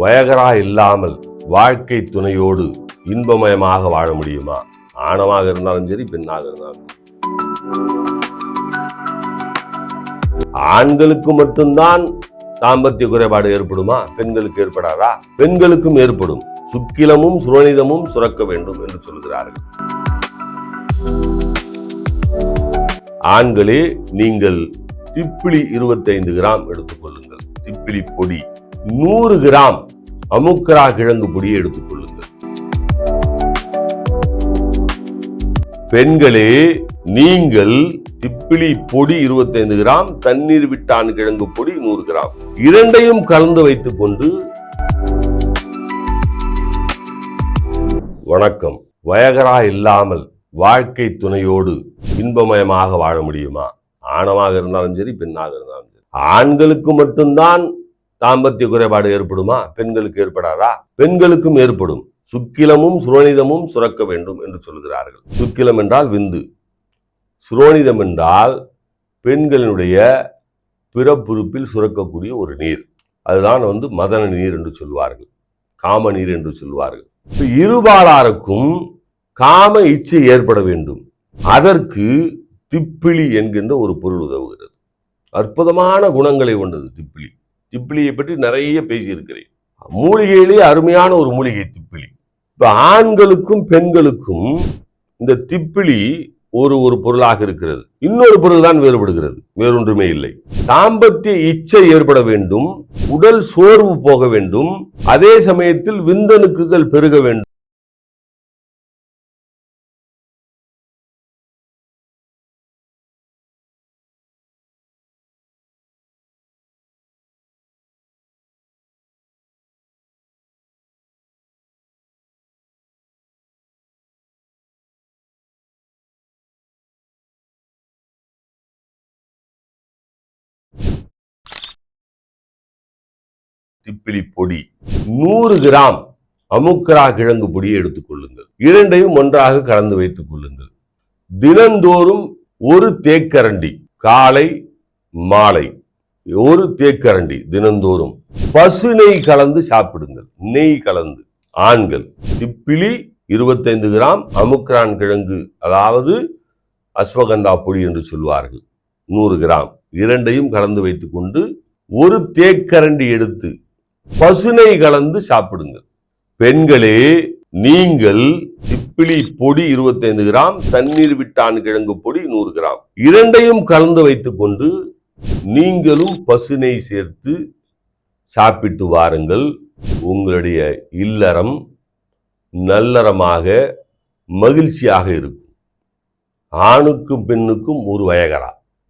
Viagra இல்லாமல் வாழ்க்கை துணையோடு இன்பமயமாக வாழ முடியுமா? ஆணமாக இருந்தாலும் சரி பெண்ணாக இருந்தாலும் ஆண்களுக்கு மட்டும்தான் தாம்பத்திய குறைபாடு ஏற்படுமா? பெண்களுக்கு ஏற்படாதா? பெண்களுக்கும் ஏற்படும். சுக்கிலமும் சுரணிதமும் சுரக்க வேண்டும் என்று சொல்கிறார்கள் ஆண்களே நீங்கள் திப்பிலி 25 கிராம் எடுத்துக்கொள்ளுங்கள் திப்பிலி பொடி. நூறு கிராம் அமுக்ரா கிழங்கு பொடியை எடுத்துக்கொள்ளுங்கள் பெண்களே நீங்கள் திப்பிலி பொடி 25 கிராம் தண்ணீர் விட்டான் கிழங்கு பொடி நூறு கிராம். இரண்டையும் கலந்து வைத்துக் கொண்டு வணக்கம். வயகரா இல்லாமல் வாழ்க்கை துணையோடு இன்பமயமாக வாழ முடியுமா? ஆணமாக இருந்தாலும் சரி பெண்ணாக இருந்தாலும் சரி. ஆண்களுக்கு மட்டும்தான் தாம்பத்திய குறைபாடு ஏற்படுமா? பெண்களுக்கு ஏற்படாதா? பெண்களுக்கும் ஏற்படும். சுக்கிலமும் சுரோனிதமும் சுரக்க வேண்டும் என்று சொல்கிறார்கள் சுக்கிலம் என்றால் விந்து. சுரோனிதம் என்றால் பெண்களினுடைய பிறப்புறுப்பில் சுரக்கக்கூடிய ஒரு நீர். அதுதான் வந்து மதன நீர் என்று சொல்வார்கள். காம நீர் என்று சொல்வார்கள். இருபாலாருக்கும் காம இச்சை ஏற்பட வேண்டும். அதற்கு திப்பிலி என்கின்ற ஒரு பொருள் உதவுகிறது. அற்புதமான குணங்களை கொண்டது திப்பிலி. திப்பிலியை பற்றி நிறைய பேசியிருக்கிறேன். மூலிகையிலேயே அருமையான ஒரு மூலிகை திப்பிலி. இப்போ ஆண்களுக்கும் பெண்களுக்கும் இந்த திப்பிலி ஒரு ஒரு பொருளாக இருக்கிறது. இன்னொரு பொருள் தான் வேறுபடுகிறது. வேறொன்றுமே இல்லை. தாம்பத்திய இச்சை ஏற்பட வேண்டும். உடல் சோர்வு போக வேண்டும். அதே சமயத்தில் விந்தணுக்குகள் பெருக வேண்டும். திப்பிலி பொடி. நூறு கிராம் அமுக்கரா கிழங்கு பொடியை எடுத்துக்கொள்ளுங்கள் இரண்டையும் ஒன்றாக கலந்து வைத்துக் கொள்ளுங்கள். தினந்தோறும் ஒரு தேக்கரண்டி காலை மாலை ஒரு தேக்கரண்டி தினந்தோறும். பசு நெய் கலந்து சாப்பிடுங்கள். நெய் கலந்து. ஆண்கள் திப்பிலி 25 கிராம் அமுக்ரான் கிழங்கு அதாவது அஸ்வகந்தா பொடி என்று சொல்வார்கள். நூறு கிராம். இரண்டையும் கலந்து வைத்துக்கொண்டு ஒரு தேக்கரண்டி எடுத்து பசுனை கலந்து சாப்பிடுங்கள். பெண்களே நீங்கள் திப்பிலி பொடி 25 கிராம் தண்ணீர் விட்டான் கிழங்கு பொடி நூறு கிராம். இரண்டையும் கலந்து வைத்துக்கொண்டு நீங்களும் பசுனை சேர்த்து சாப்பிட்டு வாருங்கள். உங்களுடைய இல்லறம் நல்லறமாக மகிழ்ச்சியாக இருக்கும். ஆணுக்கும் பெண்ணுக்கும் ஒரு வயகரா.